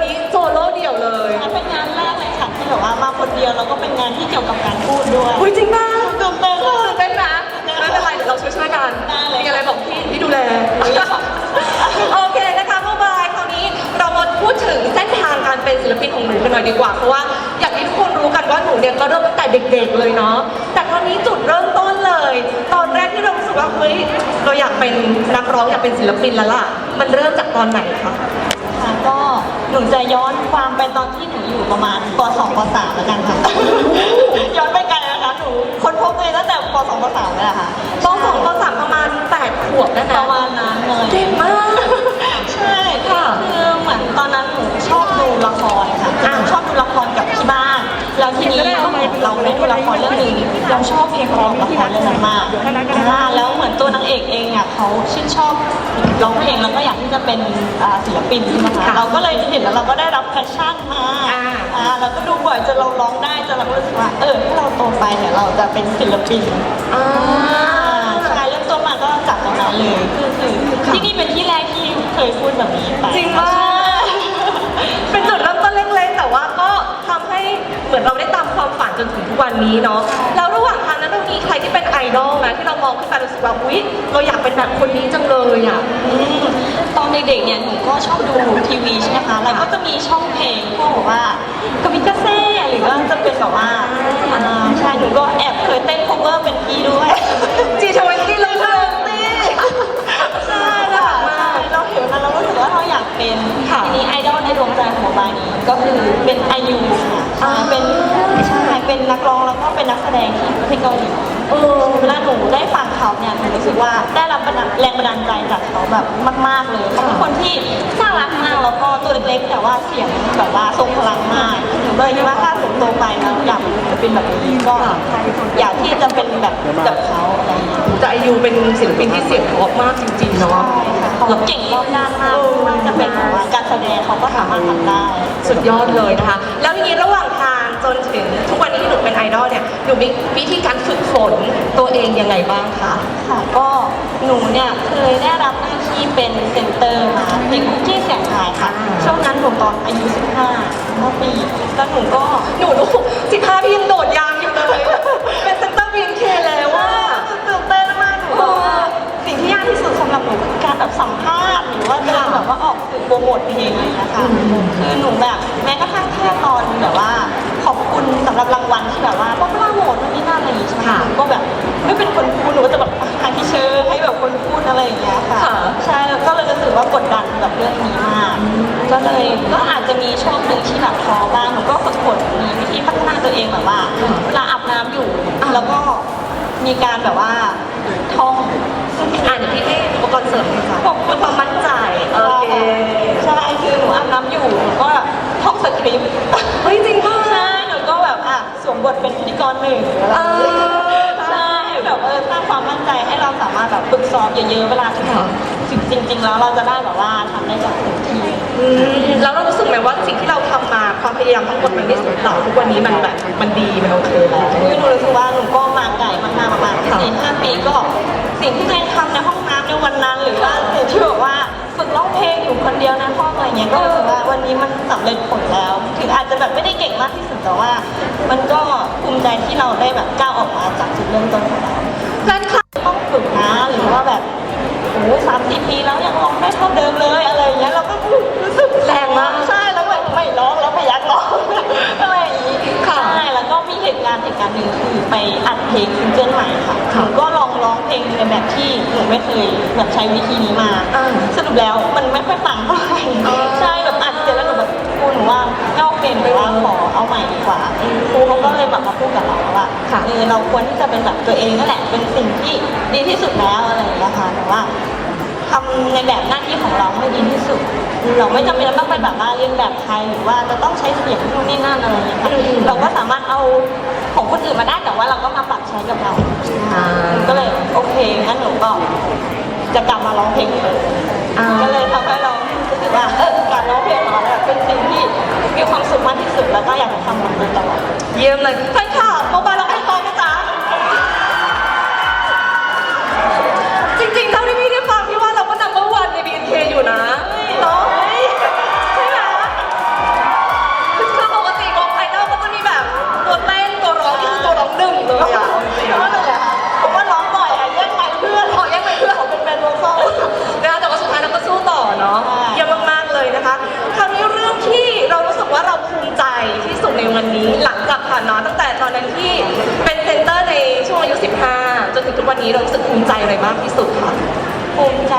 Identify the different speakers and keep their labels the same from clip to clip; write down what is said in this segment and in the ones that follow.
Speaker 1: นวันนี้โซโล่เดี่ยวเลย
Speaker 2: เป็นงานแรกเลยค่ะที่แบบว่ามาคนเดียวแล้วก็เป็นงานที่เกี่ยวกับการพูดด้วย
Speaker 1: อุ้ยจริงมาก
Speaker 2: ตื่นเต้นค่ะ
Speaker 1: ตื่นเต้นนะไม่เป็นไรเดี๋ยวเราช่วยๆกัน
Speaker 2: ได้เลย
Speaker 1: มีอะไรบอกพี่พี่ดูแลโอเคนะคะโมบายคราวนี้เรามาพูดถึงเส้นทางการเป็นศิลปินของหนูกันหน่อยดีกว่าเพราะว่าอย่างที่ทุกคนรู้กันว่าหนูเนี่ยก็เริ่มตั้งแต่เด็ก ๆ เลยเนาะแต่คราวนี้จุดเริ่มต้นเลย ตอนแรกที่เรารู้สึกว่าเฮ้ยเราอยากเป็นนักร้องอยากเป็นศิลปินแล้วล่ะ มันเริ่มจากตอนไหนคะ
Speaker 2: ค่ะก็ หนูจะย้อนความไปตอนที่หนูอยู่ประมาณป .2 ป .3 แล้วกันค่ะ ย้อนไปไกลนะคะหนูค้นพบเลยตั้งแต่ป .2 ป .3 เลยอะค่ะ
Speaker 1: ปสองปสามประมาณแปดขวบนะ
Speaker 2: ป
Speaker 1: คะ
Speaker 2: ระมาณนั้นเลย
Speaker 1: เก่งมาก
Speaker 2: ใช่
Speaker 1: ค่ะ
Speaker 2: คือเหมือนตอนนั้นหนูชอบดูละครค่ะ
Speaker 1: อ่า
Speaker 2: หนูชอบดูละครกับที่บ้านแล้วทีนี้เราเราได้ดูละครเรื่องหนึงเราชอบเพลงของละครเรื่องนั้นมาก เองอะเขาชื่นชอบร้องเพลงแล้วก็อยากที่จะเป็นอ่าศิลปินใช่ไหมคะ
Speaker 1: ค่ะ
Speaker 2: เราก็เลยเห็นแล้วเราก็ได้รับแพชชั่นมา
Speaker 1: อ่า
Speaker 2: อ่าเราก็ดูบ่อยจนเราร้องได้จนเราก็รู้สึกว่าเออถ้าเราโตไปเนี่ยเราจะเป็นศิลปิน
Speaker 1: อ่า
Speaker 2: ใช่เริ่มต้นมาก็จากตรงนั้นเลยคือคือที่นี่เป็นที่แรกที่เคยพูดแบบนี้ไป
Speaker 1: จริงมากเป็น เหมือนเราได้ตามความฝันจนถึงทุกวันนี้เนาะแล้วระหว่างทางนั้นเรามีใครที่เป็นไอดอลนะที่เรามองขึ้นไปรู้สึกว่าอุ๊ยเราอยากเป็นแบบคนนี้จังเลยอะ
Speaker 2: อืมตอนเด็กๆเนี่ยหนูก็ชอบดูทีวีใช่ไหมคะแล้วก็จะมีช่องเพลงพวกแบบว่ากามิกาเซ่หรือว่าจะเป็นแบบว่าอ่าใช่หนูก็แอบเคยเต้น cover เป็นพี่ด้วย
Speaker 1: จีทเวนตี้เลยเลย
Speaker 2: ใช่แล้วแบบว่าเราเห็นมันเรารู้สึกว่าเราอยากเป็น
Speaker 1: ค่ะ
Speaker 2: ทีนี้ไอดอลในดวงใจของโมบายนี้ก็คือเป็นไอยูค่ะ ใช่เป็นใช่เป็นนักร้องแล้วก็เป็นนักแสดงที่ประเทศเกาหลี
Speaker 1: เออ
Speaker 2: เวลาหนูได้ฟังเขาเนี่ยหนูรู้สึกว่าได้รับแรงบันดาลใจจากเขาแบบมาก ๆเลยเขาเป็นคนที่น่ารักมากแล้วก็ตัวเล็กๆ แต่ว่าเสียงแบบว่าทรงพลังมากหนูเลยคิดว่าถ้าหนูโตไปแล้วอยากเป็นแบบนี้ก็อยากที่จะเป็นแบบแบบเขาอะไรอย่างเงี้ย
Speaker 1: แต่ไอยูเป็นศิลปินที่เสียงเพราะมากจริงๆเนาะ
Speaker 2: ใช่ค่ะเขาเก่งรอบด้านมากไม่ว่าจะเป็นแบบว่าการแสดงเขาก็สามารถทำได้
Speaker 1: สุดยอดเลยนะคะ แล้วทีนี้ระหว่างทาง มีวิธีการฝึกฝนตัวเองยังไงบ้างคะ
Speaker 2: ค่ะก็หนูเนี่ยเคยได้รับหน้าที่เป็นเซนเตอร์มาในคุกกี้เสียงไทายค่ะ ช่วงนั้นหนูตอนอายุ 15เมื่อปีแล้วหนูก็
Speaker 1: หนูลูกสิบห้าพี่ยังโดดยางอยู่เลย เป็นเซนเตอร์บีนเคแล้วว่า
Speaker 2: ตื่นเต้นมากหนูบอกว่าสิ่งที่ยากที่สุดสำหรับหนูคือการแบบสัมภาษณ์หรือว่าเดินแบบว่าออกสื่อโปรโมทเพลงอะไรอย่างเงี้ยค่ะคือหนูแบบแม้กระทั่งแค่ตอนแบบว่าขอบคุณ สำหรับรางวัลที่แบบว่าป้องกันโหวตนู่นนี่นั่นอะไรอย่างงี้ใช่ไหม
Speaker 1: ค่ะ
Speaker 2: หนูก็แบบไม่เป็นคนพูดหนูก็จะแบบหาที่เชิญให้แบบคนพูดอะไรอย่างเงี้ยค่ะ
Speaker 1: ค่ะ
Speaker 2: ใช่แล้วก็เลยรู้สึกว่ากดดันกับเรื่องนี้มาก ก็เลยก็อาจจะมีช่วงหนึ่งที่แบบท้อบ้างหนูก็ฝึกฝนมีวิธีพัฒนาตัวเองแบบว่าเวลาอาบน้ำอยู่ แล้วก็มีการแบบว่าท่อง
Speaker 1: อ่านเดี๋ยวพี่ให้อุปกรณ์เสริมให้ค่ะ
Speaker 2: ขอบคุณ
Speaker 1: ความมั่นใจโอเค
Speaker 2: ใช่คือหนูอาบน้ำอยู่หนูก็ท่องสคริปต์
Speaker 1: เฮ้ยจริงป่ะ
Speaker 2: ใช่หนูก็แบบอะส วมบทเป็นพิธีกรหนึ่งอะไรอย่างเงี้ย
Speaker 1: เออ
Speaker 2: ใช่แบบเออสร้างความมั่นใจให้เราสามารถแบบฝึกซ้อมเยอะๆเวลาถึง
Speaker 1: ค่ะ
Speaker 2: จริงๆแล้วเราจะได้แบบว่าทำได้แบบเต็มที่
Speaker 1: อืมแล้วเรารู้สึกไหมว่าสิ่งที่เราทำมาความพยายามทั้งหมดมันไม่สูญเปล่าทุกวันนี้มันแบบมันดีมันโอเคแล้ว
Speaker 2: คือหนูรู้สึกว่าหนูก็มาไกลมากๆมากๆ
Speaker 1: ค่ะ
Speaker 2: สี่ห้าปีก็ สิ่งที่ตัวเองทำในห้องน้ำในวันนั้น หรือว่าสิ่งที่แบบว่าฝึก ร้องเพลงอยู่คนเดียวในห้องอะไรเงี้ยก็รู้สึกว่าวันนี้มันสำเร็จผลแล้วถึงอาจจะแบบไม่ได้เก่งมากที่สุดแต่ว่า มันก็ภูมิใจที่เราได้แบบก้าวออกมาจากจุดเริ่มต้นของเรา
Speaker 1: แฟนคลับ
Speaker 2: ต้องฝึกนะหรือว่าแบบโอ้สามสี่ปีแล้วยังร้องได้เท่าเดิมเลยอะไรอย่างเงี้ยเราก็รู้สึก
Speaker 1: แรงมาก
Speaker 2: ใช่แล้วแบบไม่ร้องแล้วพยักร้องอะไรอย่างงี้
Speaker 1: ค่ะ
Speaker 2: ใช่แล้วก็มีเหตุการณ์เหตุการณ์หนึ่งคือไปอัดเพลงซิงเกิลใหม่ แบบที่หนูไม่เคยแบบใช้วิธีนี้มา
Speaker 1: อ่า
Speaker 2: สรุปแล้วมันไม่ค่อยฟังเท่าไหร่
Speaker 1: อ๋อ
Speaker 2: ใช่แบบอัดเสร็จแล้วหนูแบบครูหนูว่าไม่เอาเพลงหรือว่าขอเอาใหม่ดีกว่าครูเขาก็เลยแบบมาพูดกับเราว่า
Speaker 1: ค่ะ
Speaker 2: เออเราควรที่จะเป็นแบบตัวเองนั่นแหละเป็นสิ่งที่ดีที่สุดแล้วอะไรอย่างเงี้ยค่ะแต่ว่าทำในแบบหน้าที่ของเราให้ดีที่สุด เราไม่จำเป็นต้องไปแบบว่าเรียนแบบใครหรือว่าจะต้องใช้เสียงนู่นนี่นั่นอะไรอย่างเงี้ยค่ะ
Speaker 1: อืม
Speaker 2: เราก็สามารถเอาของคนอื่นมาได้แต่ว่าเราก็มาปรับใช้กับเรา
Speaker 1: อ่า
Speaker 2: ก็เลยโอเคงั้นหนูก็ จะกลับมาร้องเพลงเลย
Speaker 1: อ่า
Speaker 2: ก็เลยทำให้เรารู้สึกว่าเออการร้องเพลงของเราเนี่ยเป็นสิ่งที่มีความสุขมากที่สุดแล้วก็อยากจะทำมันโดยตลอด
Speaker 1: เยี่ยมเลยแฟนคลับโมบาย ใจอะไรมากที่สุดคะ
Speaker 2: ภูมิใจ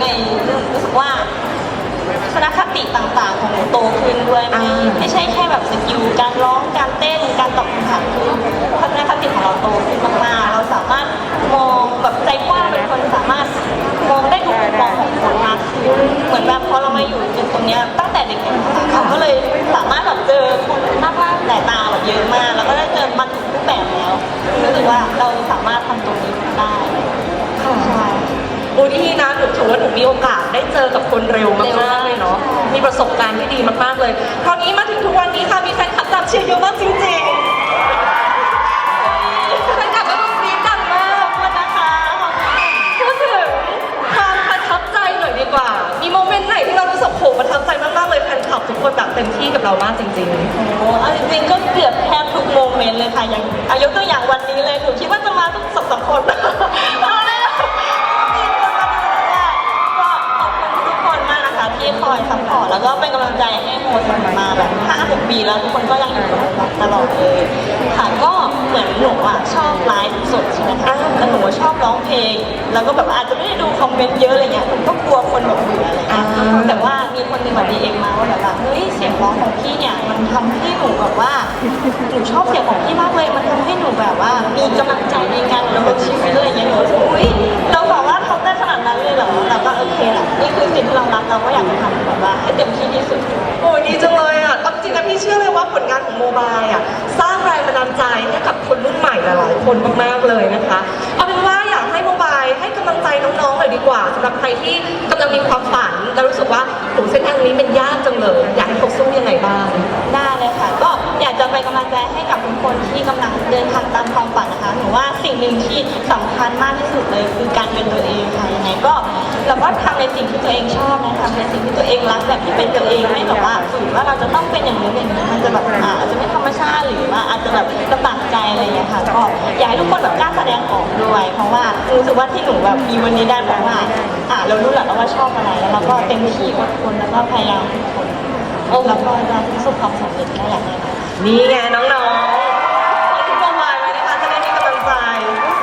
Speaker 2: ในรู้สึกว่าทัศนคติต่างๆ ของหนูโตขึ้นด้วยไม่
Speaker 1: อ่า
Speaker 2: ไม่ใช่แค่แบบสกิลการร้องการเต้นการตอบคำถามคือทัศนคติของเราโตขึ้นมากๆเราสามารถมองแบบใจกว้างเป็นคนสามารถมองได้ทุกมุมมองของคนมากขึ้นเหมือนแบบพอเรามาอยู่จุดตรงเนี้ยตั้งแต่เด็กๆ กับคนเร็วมา
Speaker 1: กๆเลยเนาะมีประสบการณ์ที่ดีมากๆเลยคราวนี้มาถึงทุกวันนี้ค่ะมีแฟนคลับตามเชียร์เยอะมากจริงๆแฟนคลับก็ต้องกรี๊ดดังมาก
Speaker 2: ขอบคุณนะคะขอบคุณ
Speaker 1: พูดถึงความประทับใจหน่อยดีกว่า มีโมเมนต์ไหนที่เรารู้สึกโหประทับใจมากๆเลยแฟนคลับทุกคนแบบเต็มที่กับเรามากจริง
Speaker 2: โอ้เอาจริงๆก็เกือบแทบทุกโมเมนต์เลยค่ะอย่างอายกตัวอย่างวันนี้เลยหนูคิดว่าจะมาสักสอ 5 6ปีแล้วทุกคนก็ยังอยู่กับเราตลอดเลยค่ะก็เหมือนหนูอะชอบไลฟ์สดใช่ไหมคะแล้วหนูก็ชอบร้องเพลง แล้วก็แบบอาจจะไม่ได้ดูคอมเมนต์เยอะอะไรเงี้ยหนูก็กลัวคนแบบเบื่ออะไรเงี้ยแต่ว่ามีคนหนึ่งแบบดีเอ็มมาว่าแบบว่าเฮ้ยเสียงร้องของพี่เนี่ยมันทำให้หนูแบบว่าหนูชอบเสียงของพี่มากเลยมันทำให้หนูแบบว่า มีกำลังใจในการดำเนินชีวิตอะไรเงี้ยหนูรู้สึกอุ้ยเรา โม
Speaker 1: บายอะสร้างแรงบันดาลใจให้กับคนรุ่นใหม่หลายๆคนมากๆเลยนะคะเอาเป็นว่าอยากให้โมบายให้กำลังใจน้องๆหน่อยดีกว่าสำหรับใครที่กำลังมีความฝันแล้วรู้สึกว่าโหเส้นทางนี้เป็นยากจังเลย อยากให้เขาสู้ยังไงบ้าง
Speaker 2: ได้เลยค่ะ ก็อยากจะเป็นกำลังใจให้กับทุกคนที่กำลังเดินทางตามความฝันนะคะหนูว่าสิ่งหนึ่งที่สำคัญมากที่สุดเลยคือการเป็นตัวเองค่ะยังไงก็เราก็ทำในสิ่งที่ตัวเองชอบนะทำในสิ่งที่ตัวเองรักแบบที่เป็นตัวเองไม่แบบว่าฝืนว่าเราจะต้องเป็นอย่างนี้อย่างนี้มันจะแบบอ่า หรือว่าอาจจะแบบลำบากใจอะไรอย่างเงี้ยค่ะก็อยากให้ทุกคนแบบกล้าแสดงออกด้วย เพราะว่ารู้สึกว่าที่หนูแบบมีวันนี้ได้เพราะว่าอ่าเรารู้แหละว่าชอบอะไรแล้วเราก็เต็มที่อดทนแล้วก็พยายามทุกคนแล้วก็จะประสบความสำเร็จได้อย่างแน่นอน
Speaker 1: นี่ไงน้องๆที่โมบายไว้นะคะจะได้มีกำลังใจ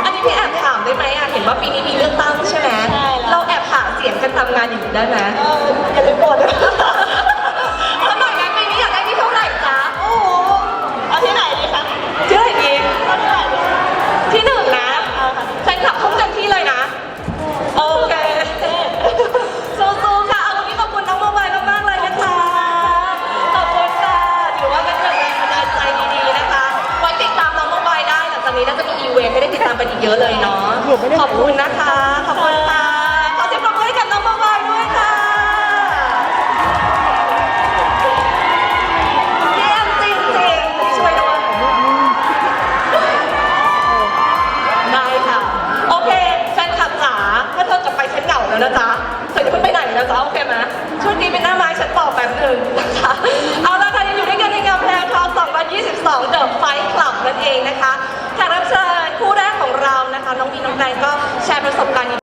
Speaker 1: อันนี้พี่แอบถามได้ไหมอะเห็นว่าปีนี้มีเลือกตั้งใช่ไหม
Speaker 2: ใช่แล้ว
Speaker 1: เราแอบหาเสียงกันทำงานอย่างนี้ได้ไหม
Speaker 2: เออ นี้
Speaker 1: น่าจะมีอีเวนต์ให้ได้ติดตามกันอีกเยอะเลยเนาะ ขอบคุณนะคะ ขอบคุณค่ะ แชร์ประสบการณ์